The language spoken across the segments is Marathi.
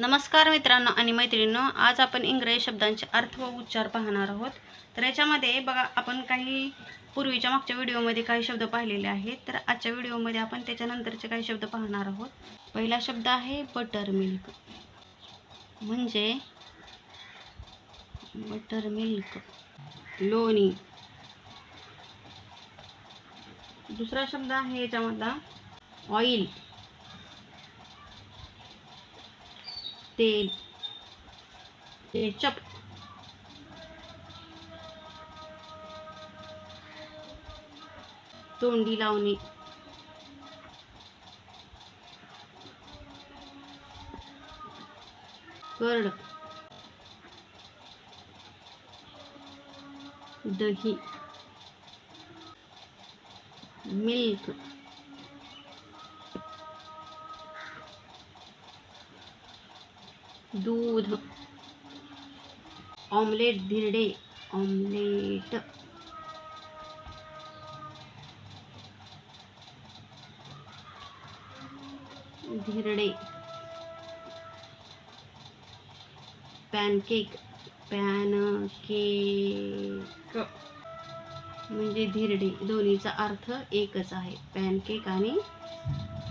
नमस्कार मित्रांनो आणि मैत्रिणींनो आज आपण इंग्रजी शब्दांचे अर्थ व उच्चार पाहणार आहोत. तर याच्यामध्ये बघा आपण काही पूर्वीच्या मागच्या व्हिडिओमध्ये काही शब्द पाहिलेले आहेत. तर आजच्या व्हिडिओमध्ये आपण त्याच्यानंतरचे काही शब्द पाहणार आहोत. पहिला शब्द आहे बटर मिल्क म्हणजे बटर मिल्क लोणी. दुसरा शब्द आहे याच्यामधला ऑइल. तेल केचप तोंडी लावणे. कर्ड. दही. मिल्क. दूध ऑमलेट धिरडे ऑमलेट. धिरडे पॅनकेक पॅनकेक. म्हणजे धिरडे दोन्हीचा अर्थ एकच आहे. पॅनकेक आणि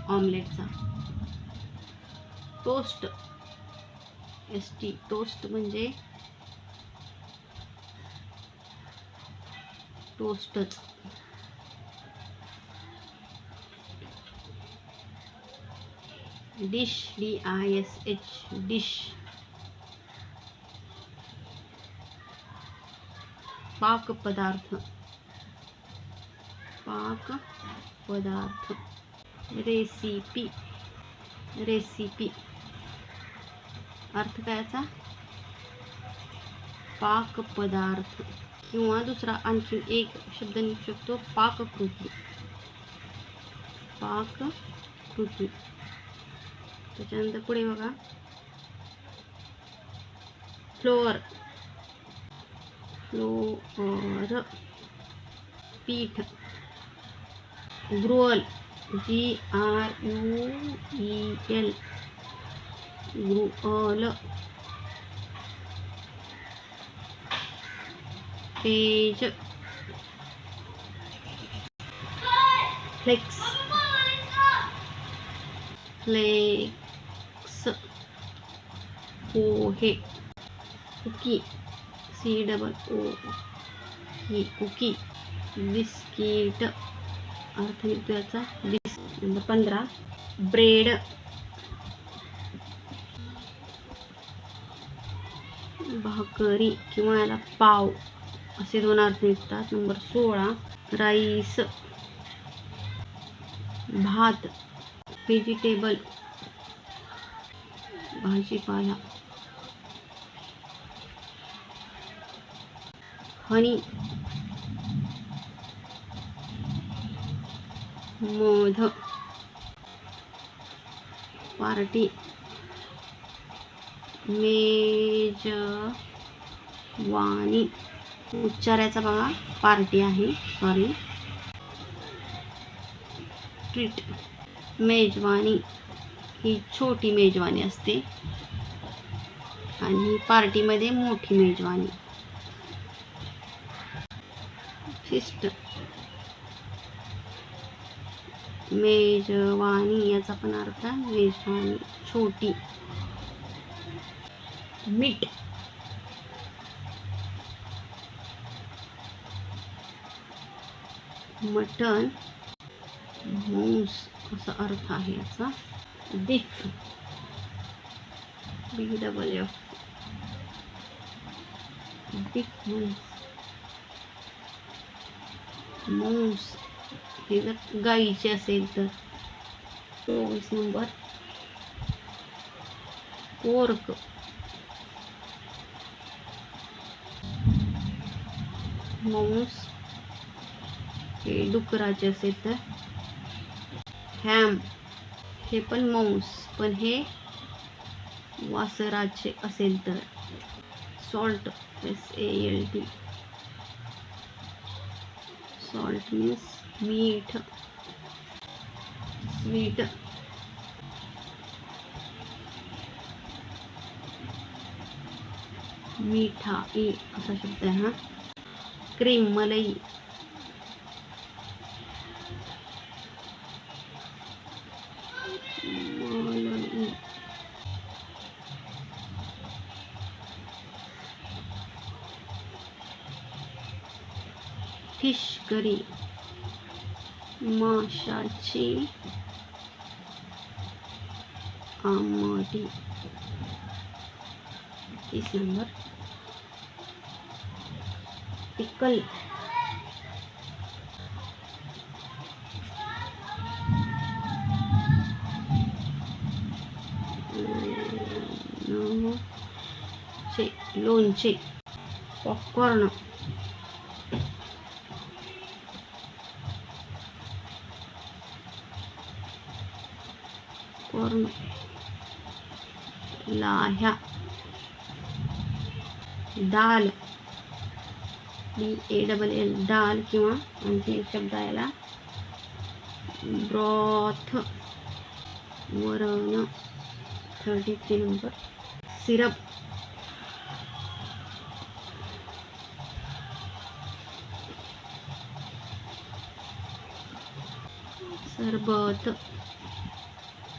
ऑमलेटचा. टोस्ट. एस टी टोस्ट म्हणजे टोस्टच. Dish D I S H dish. पाक पदार्थ. पाक पदार्थ. रेसिपी. रेसिपी. अर्थ कायचा? पाक पदार्थ किंवा दुसरा आणखी एक शब्द निघू शकतो पाककृती. पाककृती. त्याच्यानंतर पुढे बघा. फ्लोअर. फ्लोअर. पीठ. Gruel. G R U E L. Gruel page flakes. Flakes. पोहे. कुकी. C double O. ही कुकी. बिस्किट. अर्थ निघतो याचा? बिस. नंबर पंधरा. ब्रेड. भाकरी किंवा याला पाव असे दोन अर्थ निघतात. नंबर सोळा राईस. भात व्हेजिटेबल. भाजीपाला. हनी. मध पार्टी. मेजवानी. उच्चारायचा बघा. पार्टी आहे. सॉरी ट्रीट मेजवानी. ही छोटी मेजवानी असते. आणि पार्टीमध्ये मोठी मेजवानी. फिस्ट मेजवानी याचा पण अर्थ मेजवानी. छोटी. मीठ. मटन मांस असा अर्थ आहे याचा. Beef B double F. Beef मांस मांस हे जर गाईचे असेल तर. चोवीस नंबर. पोर्क. मांस हे डुकराचे असेल तर हॅम, हे पण मांस पण हे वासराचे असेल तर। Salt S A L T salt means मीठ। स्वीट। मिठा, ई असा शब्द आहे, हा। क्रीम मलई. मलई फिश करी. माशाची आमटी. तीस नंबर. पिकल लोणचे popcorn corn लाह्या dal D A double L dal किंवा आणखी एक शब्द याला. ब्रॉथ. वरण. थर्टी थ्री नंबर. सिरप. सरबत.